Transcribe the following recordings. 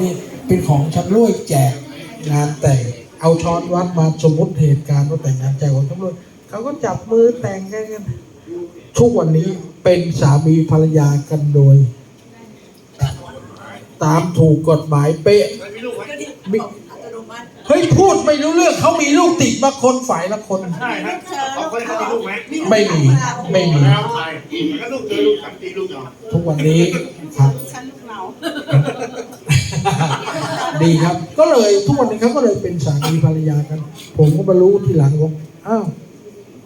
นี่เป็นของชำร่วยแจกงานแต่งเอาช้อนวัดมาสมมติเหตุการณ์ว่าแต่งงานแจกของชำร่วยเขาก็จับมือแต่งกันกันทุกวันนี้เป็นสามีภรรยากันโดย ตามถูกกฎหมายเป๊ะมีอัตโนมัติเฮ้ยพูดไม่รู้เรื่องเขามีลูกติดมาคนฝ่ายละคนใช่ครับสองคนเขามีลูกไหมไม่มีไม่มีแล้วใครมันก็ลูกเจอลูกสันติลูกเนาะทุกวันนี้ครับฉันลูกเรา ดีครับ ก็เลยทุกวันนี้เขาก็เลยเป็นสามีภรรยากัน ผมก็มารู้ทีหลังว่าอ้าว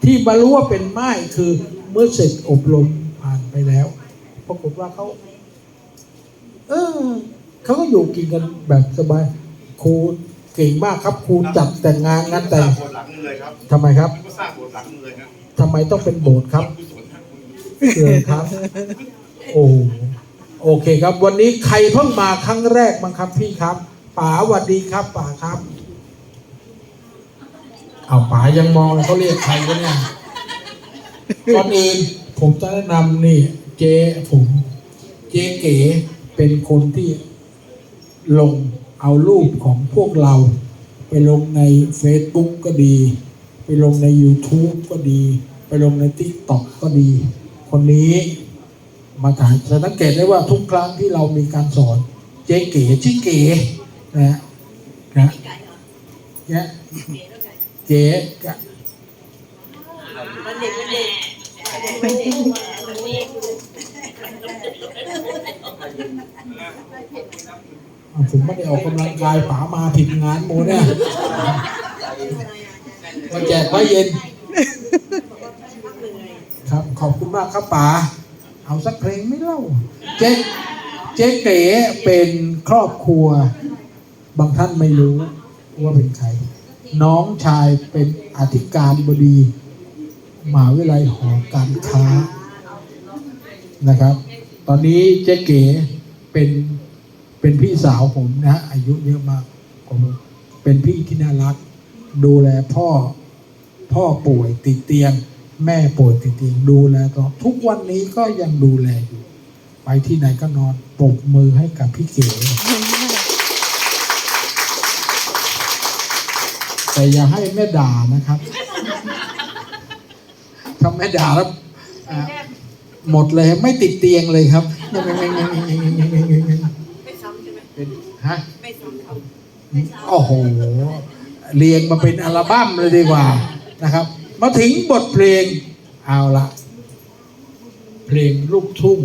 ที่มารู้ว่าเป็นไม้คือเมื่อเสร็จอบรมผ่านไปแล้วปรากฏว่าเขาเออเขาก็อยู่กินกันแบบสบายครูเก่งมากครับครูจัดแต่งงานงานแต่งปวดหลังเลยครับทำไมครับก็สร้างปวดหลังเลยครับทำไมต้องเป็นโบสถ์ครับกุศลครับเออครับ โอ้โอเคครับ วันนี้ใครเพิ่งมาครั้งแรกมั้งครับพี่ครับ ป๋าหวัดดีครับป๋าครับเอาป๋ายังมองเลยเขาเรียกใครกันเนี่ยก่อนอื่นผมจะแนะนำนี่ เจ๊ผม เจ๊เก๋เป็นคนที่ลงเอารูปของพวกเรา ไปลงใน Facebook ก็ดี ไปลงใน YouTube ก็ดี ไปลงใน TikTok ก็ดี คนนี้มาถ่ายจะสังเกตได้ว่าทุกครั้งที่เรามีการสอน เจ๊เก๋ชื่อเก๋ นะฮะนะไก่เหรอเนี่ยเก๋แล้วไก่เจ๊กะมันเด็กมันเด็กมันเด็กมันเด็กผมไม่ได้ออกกำลังกายป๋ามาผิดงานโมเนี่ยมาแจกไว้เย็น ครับขอบคุณมากครับป๋าเอาสักเพลงไม่เล่า เจ๊เจ๊เก๋เป็นครอบครัว บางท่านไม่รู้ว่าเป็นใคร น้องชายเป็นอธิการบดีมหาวิทยาลัยหอการค้านะครับ ตอนนี้เจ๊เก๋เป็นเป็นพี่สาวผมนะอายุเยอะมากผมเป็นพี่ที่น่ารัก ดูแลพ่อพ่อป่วยติดเตียง แม่ป่วยติดเตียงดูแลตลอดทุกวันนี้ก็ยังดูแลอยู่ ไปที่ไหนก็นอนปรบมือให้กับพี่เก๋ แต่อย่าให้แม่ด่านะครับถ้าแม่ด่าแล้วอะหมดเลยไม่ติดเตียงเลยครับไม่ซ้ำใช่ไหมเป็นฮะไม่ซ้ำเขาโอ้โหเรียงมาเป็นอัลบั้มเลยดีกว่านะครับ มาถึงบทเพลงเอาละเพลงลูกทุ่ง